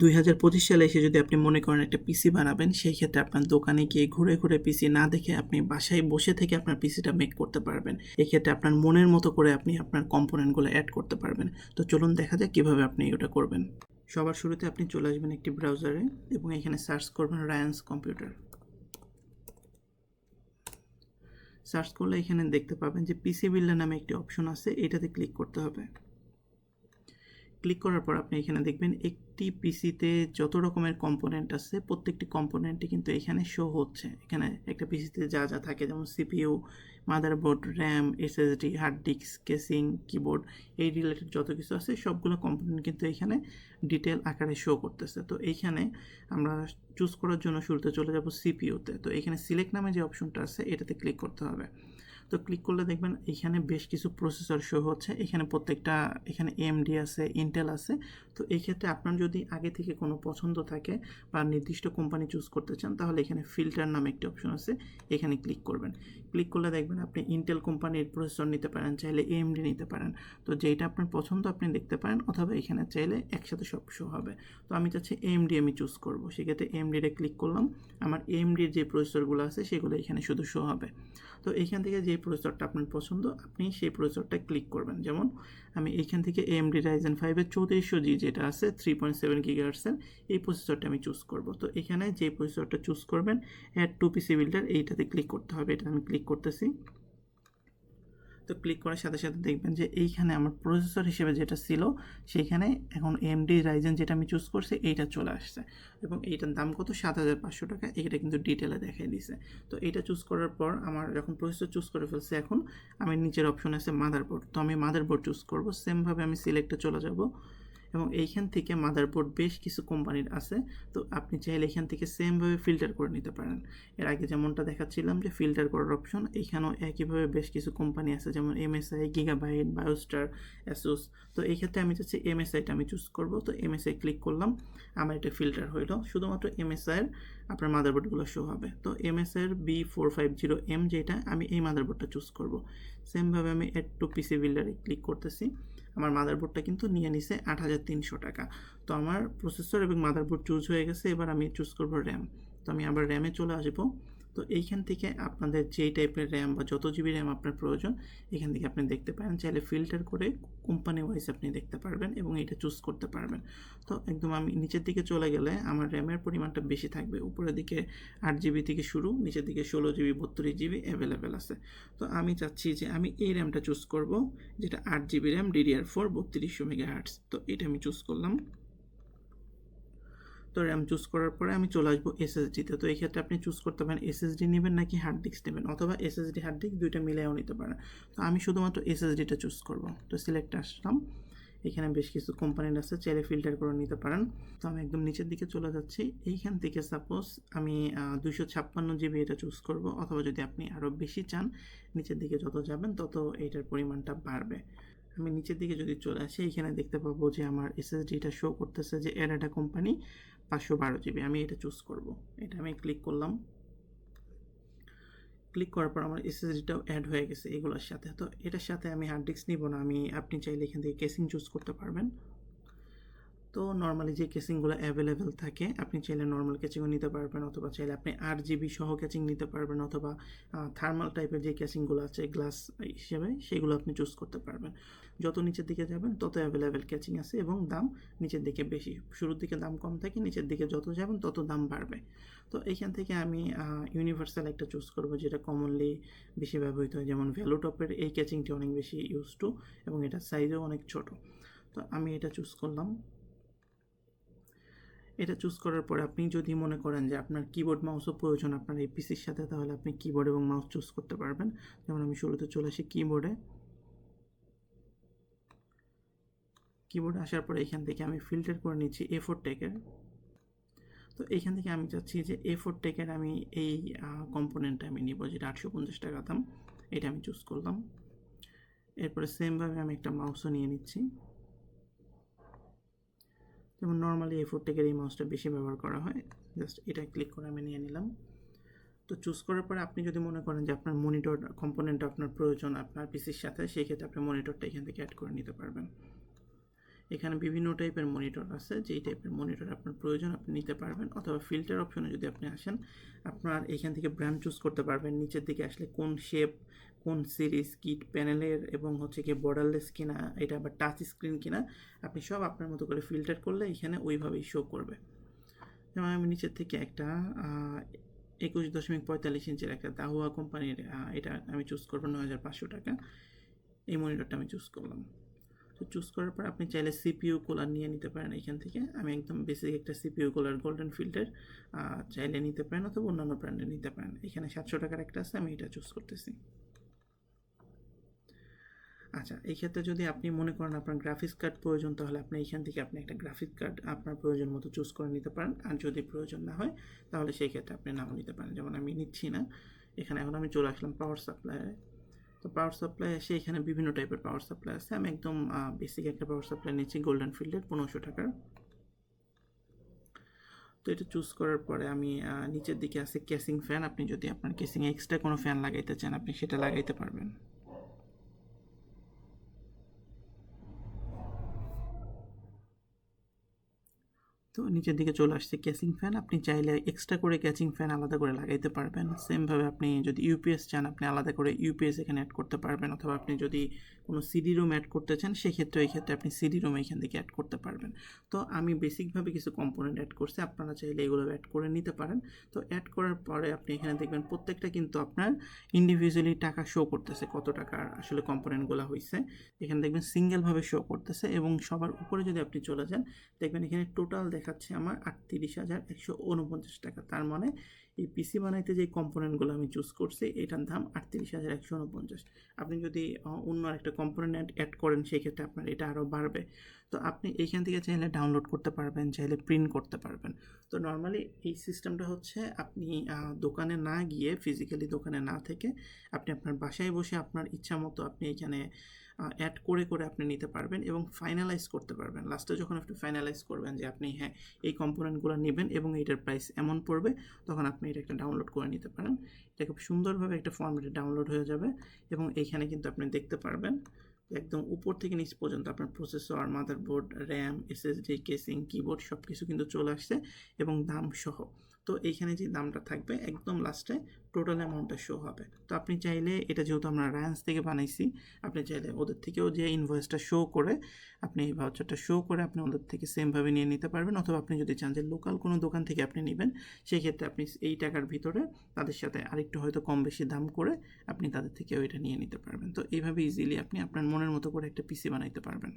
দুই হাজার পঁচিশ সালে এসে যদি আপনি মনে করেন একটা পিসি বানাবেন, সেই ক্ষেত্রে আপনার দোকানে গিয়ে ঘুরে ঘুরে পিসি না দেখে আপনি বাসায় বসে থেকে আপনার পিসিটা মেক করতে পারবেন। এক্ষেত্রে আপনার মনের মতো করে আপনি আপনার কম্পোনেন্টগুলো অ্যাড করতে পারবেন। তো চলুন দেখা যাক কীভাবে আপনি এটা করবেন। সবার শুরুতে আপনি চলে আসবেন একটি ব্রাউজারে এবং এখানে সার্চ করবেন রায়ান্স কম্পিউটার সার্চ করলে এখানে দেখতে পাবেন যে পিসি বিল্ডার নামে একটি অপশন আছে, এটাতে ক্লিক করতে হবে। ক্লিক করার পর আপনি এখানে দেখবেন একটি পিসিতে যত রকমের কম্পোনেন্ট আছে, প্রত্যেকটি কম্পোনেন্টই কিন্তু এখানে শো হচ্ছে। এখানে একটা পিসিতে যা যা থাকে, যেমন CPU motherboard RAM SSD hard disk casing keyboard এই রিলেটেড যত কিছু আছে, সবগুলো কম্পোনেন্ট কিন্তু এখানে ডিটেল আকারে শো করতেছে। তো এইখানে আমরা চুজ করার জন্য শুরুতে চলে যাব সিপিইউতে তো। এখানে সিলেক্ট নামে যে অপশনটা আছে, এটাতে ক্লিক করতে হবে। তো ক্লিক করলে দেখবেন এখানে বেশ কিছু প্রসেসর শো হচ্ছে। এখানে প্রত্যেকটা, এখানে এমডি আছে ইন্টেল আছে। তো এই ক্ষেত্রে আপনার যদি আগে থেকে কোনো পছন্দ থাকে বা নির্দিষ্ট কোম্পানি চুজ করতে চান, তাহলে এখানে ফিল্টার নামে একটি অপশন আছে। এখানে ক্লিক করবেন। ক্লিক করলে দেখবেন আপনি ইন্টেল কোম্পানির প্রসেসর নিতে পারেন, চাইলে এমডি নিতে পারেন। তো যেটা আপনার পছন্দ আপনি দেখতে পারেন, অথবা এখানে চাইলে একসাথে সব শো হবে। তো আমি চাচ্ছি এমডি আমি চুজ করব। সেক্ষেত্রে এমডিতে ক্লিক করলাম। আমার এমডির যে প্রসেসরগুলো আছে, সেগুলো এখানে শুধু শো হবে। তো এইখান থেকে যে প্রসেসরটা আপনার পছন্দ, আপনি সেই প্রসেসরটা ক্লিক করবেন। যেমন, আমি এইখান থেকে এমডি রাইজেন ফাইভের চৌত্রিশশো জি যেটা আছে থ্রি পয়েন্ট সেভেন গিগার্সের এই প্রসেসরটা আমি চুজ করব। তো এখানে যে প্রসেসরটা চুজ করবেন অ্যাড টু পিসি বিল্ডার এইটাতে ক্লিক করতে হবে। এটা আমি ক্লিক করতেছি। তো ক্লিক করার সাথে সাথে দেখবেন যে এইখানে আমার প্রসেসর হিসেবে যেটা ছিল, সেইখানে এখন এমডি রাইজেন যেটা আমি চুজ করছি, এইটা চলে আসছে। এবং এইটার দাম কত? সাত হাজার পাঁচশো টাকা। এটা কিন্তু ডিটেলে দেখাই দিছে। তো এইটা চুজ করার পর আমার যখন প্রসেসর চুজ করে ফেলছে এখন, আমি নিচের অপশন আছে মাদারবোর্ড তো আমি মাদারবোর্ড চুজ করব। সেমভাবে আমি সিলেক্টে চলে যাব। এবং এইখান থেকে মাদারবোর্ড বেশ কিছু কোম্পানির আছে। তো আপনি চাইলে এখান থেকে সেমভাবে ফিল্টার করে নিতে পারেন। এর আগে যেমনটা দেখাচ্ছিলাম যে ফিল্টার করার অপশন এইখানেও একইভাবে বেশ কিছু কোম্পানি আছে, যেমন এমএসআই গিগাবাইট বায়োস্টার অ্যাসুস তো এই ক্ষেত্রে আমি চাচ্ছি এমএসআইটা আমি চুজ করব। তো এমএসআই ক্লিক করলাম, আমার এটা ফিল্টার হইল। শুধুমাত্র এমএসআইয়ের আপনার মাদারবোর্ডগুলো শো হবে। তো এমএসআইয়ের B four five zero M যেটা, আমি এই মাদারবোর্ডটা চুজ করব। সেমভাবে আমি এড টু পিসি বিল্ডারে ক্লিক করতেছি। আমার মাদারবোর্ডটা কিন্তু নিয়ে নিছে আট হাজার তিনশো টাকা। তো আমার প্রসেসর এবং মাদারবোর্ড চুজ হয়ে গেছে, এবার আমি চুজ করব র্যাম তো আমি আবার র্যামে চলে আসব। তো এইখান থেকে আপনাদের যেই টাইপের র্যাম বা যত জিবি র্যাম আপনার প্রয়োজন, এখান থেকে আপনি দেখতে পারেন। চাইলে ফিল্টার করে কোম্পানি ওয়াইজ আপনি দেখতে পারবেন এবং এটা চুজ করতে পারবেন। তো একদম আমি নিচের দিকে চলে গেলে আমার র্যামের পরিমাণটা বেশি থাকবে। উপরের দিকে আট জিবি থেকে শুরু, নিচের দিকে ষোলো জিবি বত্রিশ জিবি অ্যাভেলেবেল আছে। তো আমি চাচ্ছি যে আমি এই র্যামটা চুজ করব, যেটা আট জিবি র্যাম ডিডিআর ফোর বত্রিশশো মেগা হার্টস তো এটা আমি চুজ করলাম। তো র্যাম চুজ করার পরে আমি চলে আসব এসএসডিতে তো। এই ক্ষেত্রে আপনি চুজ করতে পারেন এসএসডি নেবেন নাকি হার্ড ডিস্ক নেবেন, অথবা এসএসডি হার্ড ডিস্ক দুইটা মিলেও নিতে পারেন। তো আমি শুধুমাত্র এসএসডিটা চুজ করব। তো সিলেক্ট আসলাম। এখানে বেশ কিছু কোম্পানির আছে, চাইলে ফিল্টার করে নিতে পারেন। তো আমি একদম নিচের দিকে চলে যাচ্ছি। এইখান থেকে সাপোজ আমি দুশো ছাপ্পান্ন জিবি এটা চুজ করব, অথবা যদি আপনি আরও বেশি চান, নিচের দিকে যত যাবেন তত এইটার পরিমাণটা বাড়বে। আমি নিচের দিকে যদি চলে আসি, এখানে দেখতে পাবো যে আমার এসএসডিটা শো করতেছে যে এরাটা কোম্পানি পাঁচশো বারো জিবি আমি এটা চুজ করব। এটা আমি ক্লিক করলাম। ক্লিক করার পর আমার এসএসডিটাও অ্যাড হয়ে গেছে এগুলোর সাথে। তো এটার সাথে আমি হার্ড ডিস্ক নিব না। আমি, আপনি চাইলে এখান থেকে কেসিং চুজ করতে পারবেন। তো নর্মালি যে কেসিংগুলো অ্যাভেলেবেল থাকে, আপনি চাইলে নর্মাল কেচিংও নিতে পারবেন অথবা চাইলে আপনি আট জিবি সহ কেচিং নিতে পারবেন অথবা থার্মাল টাইপের যে কেচিংগুলো আছে গ্লাস হিসেবে সেগুলো আপনি চুজ করতে পারবেন। যত নিচের দিকে যাবেন, তত অ্যাভেলেবেল ক্যাচিং আছে এবং দাম নিচের দিকে বেশি। শুরুর দিকে দাম কম থাকে, নিচের দিকে যত যাবেন, তত দাম বাড়বে। তো এইখান থেকে আমি ইউনিভার্সাল একটা চুজ করব যেটা কমনলি বেশি ব্যবহৃত হয়। যেমন ভ্যালু টপের এই ক্যাচিংটি অনেক বেশি ইউজ টু এবং এটার সাইজও অনেক ছোট। তো আমি এটা চুজ করলাম। এটা চুজ করার পরে আপনি যদি মনে করেন যে আপনার কিবোর্ড মাউসও প্রয়োজন আপনার এই পিসির সাথে, তাহলে আপনি কিবোর্ড এবং মাউস চুজ করতে পারবেন। যেমন আমি শুরুতে চলে আসি কিবোর্ডে কিবোর্ডে আসার পরে এখান থেকে আমি ফিল্টার করে নিচ্ছি এ ফোর টেকের তো এইখান থেকে আমি চাচ্ছি যে এ ফোর টেকের আমি এই কম্পোনেন্টটা আমি নিব, যেটা আটশো পঞ্চাশ টাকা দাম। এটা আমি চুজ করলাম। এরপরে সেমভাবে আমি একটা মাউসও নিয়ে নিচ্ছি। যেমন নর্মালি এ ফোর টেকের এই মাউসটা বেশি ব্যবহার করা হয় জাস্ট এটা ক্লিক করে আমি নিয়ে নিলাম। তো চুজ করার পরে আপনি যদি মনে করেন যে আপনার মনিটর কম্পোনেন্ট আপনার প্রয়োজন, আপনার পিসির সাথে, সেই ক্ষেত্রে আপনি মনিটরটা এখান থেকে অ্যাড করে নিতে পারবেন। এখানে বিভিন্ন টাইপের মনিটর আছে, যেই টাইপের মনিটর আপনার প্রয়োজন, আপনি নিতে পারবেন। অথবা ফিল্টার অপশনে যদি আপনি আসেন, আপনার এখান থেকে ব্র্যান্ড চুজ করতে পারবেন। নিচের দিকে আসলে কোন শেপ কোন সিরিজ কিট প্যানেলের এবং হচ্ছে কি বর্ডারলেস কিনা, এটা আবার টাচ স্ক্রিন কিনা, আপনি সব আপনার মতো করে ফিল্টার করলে এখানে ওইভাবেই শো করবে। যেমন আমি নিচের থেকে একটা একুশ দশমিক পঁয়তাল্লিশ ইঞ্চের একটা দাহুয়া কোম্পানির এটা আমি চুজ করব নয় হাজার পাঁচশো টাকা। এই মনিটরটা আমি চুজ করলাম। তো চুজ করার পর আপনি চাইলে সিপিইউ কুলার নিয়ে নিতে পারেন এখান থেকে। আমি একদম বেসিক একটা সিপিইউ কুলার গোল্ডেন ফিল্টার চাইলে নিতে পারেন অথবা অন্যান্য ব্র্যান্ডে নিতে পারেন। এখানে সাতশো টাকার একটা আছে, আমি এটা চুজ করতেছি। আচ্ছা এই ক্ষেত্রে যদি আপনি মনে করেন আপনার গ্রাফিক্স কার্ড প্রয়োজন, তাহলে আপনি এখান থেকে আপনি একটা গ্রাফিক্স কার্ড আপনার প্রয়োজন মতো চুজ করে নিতে পারেন। আর যদি প্রয়োজন না হয়, তাহলে সেই ক্ষেত্রে আপনি নাও নিতে পারেন। যেমন আমি নিচ্ছি না, এখানে এখন আমি চলে আসলাম পাওয়ার সাপ্লাই তো পাওয়ার সাপ্লাই এসে এখানে বিভিন্ন টাইপের পাওয়ার সাপ্লাই আছে। আমি একদম বেসিক একটা পাওয়ার সাপ্লাই নিচ্ছি গোল্ডেন ফিল্ডের পনেরোশো টাকার। তো এটা চুজ করার পরে আমি নিচের দিকে আছে কেসিং ফ্যান আপনি যদি আপনার কেসিংয়ে এক্সট্রা কোনো ফ্যান লাগাইতে চান, আপনি সেটা লাগাইতে পারবেন। তো নিচের দিকে চলে আসছে ক্যাচিং ফ্যান আপনি চাইলে এক্সট্রা করে ক্যাচিং ফ্যান আলাদা করে লাগাইতে পারবেন। সেমভাবে আপনি যদি ইউপিএস চান, আপনি আলাদা করে ইউপিএস এখানে অ্যাড করতে পারবেন। অথবা আপনি যদি কোনো সিডি রুম অ্যাড করতে চান, সেক্ষেত্রে এই ক্ষেত্রে আপনি সিডি রুম এখান থেকে অ্যাড করতে পারবেন। তো আমি বেসিকভাবে কিছু কম্পোনেন্ট অ্যাড করছি। আপনারা চাইলে এগুলো অ্যাড করে নিতে পারেন। তো অ্যাড করার পরে আপনি এখানে দেখবেন প্রত্যেকটা কিন্তু আপনার ইন্ডিভিজুয়ালি টাকা শো করতেছে, কত টাকার আসলে কম্পোনেন্টগুলো হয়েছে এখানে দেখবেন সিঙ্গেলভাবে শো করতেছে এবং সবার উপরে যদি আপনি চলে যান, দেখবেন এখানে টোটাল দেখাচ্ছে আমার আটত্রিশ হাজার একশো উনপঞ্চাশ টাকা। তার মানে এই পিসি বানাইতে যে কম্পোনেন্টগুলো আমি চুজ করছি, এটার দাম আটত্রিশ হাজার একশো উনপঞ্চাশ। আপনি যদি অন্য একটা কম্পোনেন্ট অ্যাড করেন সেই ক্ষেত্রে আপনার এটা আরও বাড়বে। তো আপনি এইখান থেকে চাইলে ডাউনলোড করতে পারবেন, চাইলে প্রিন্ট করতে পারবেন। তো নর্মালি এই সিস্টেমটা হচ্ছে আপনি দোকানে না গিয়ে ফিজিক্যালি দোকানে না থেকে আপনি আপনার বাসায় বসে আপনার ইচ্ছা মতো আপনি এখানে অ্যাড করে করে আপনি নিতে পারবেন এবং ফাইনালাইজ করতে পারবেন। লাস্টে যখন আপনি ফাইনালাইজ করবেন যে আপনি হ্যাঁ এই কম্পোনেন্টগুলো নেবেন এবং এটার প্রাইস এমন পড়বে, তখন আপনি এটা একটা ডাউনলোড করে নিতে পারেন। এটা খুব সুন্দরভাবে একটা ফর্মেটে ডাউনলোড হয়ে যাবে এবং এইখানে কিন্তু আপনি দেখতে পারবেন একদম উপর থেকে নিচ পর্যন্ত আপনার processor motherboard RAM SSD casing keyboard সব কিছু কিন্তু চলে আসছে এবং দাম সহ। তো এইখানে যে দামটা থাকবে একদম লাস্টে টোটাল অ্যামাউন্টটা শো হবে। তো আপনি চাইলে এটা যেহেতু আমরা রায়ান্স থেকে বানাইছি, আপনি চাইলে ওদের থেকেও যে ইনভয়েসটা শো করে আপনি এই ভাউচারটা শো করে আপনি ওদের থেকে সেমভাবে নিয়ে নিতে পারবেন। অথবা আপনি যদি চান যে লোকাল কোনো দোকান থেকে আপনি নেবেন সেই ক্ষেত্রে আপনি এই টাকার ভিতরে তাদের সাথে আরেকটু হয়তো কম বেশি দাম করে আপনি তাদের থেকেও এটা নিয়ে নিতে পারবেন। তো এইভাবে ইজিলি আপনি আপনার মনের মতো করে একটা পিসি বানাইতে পারবেন।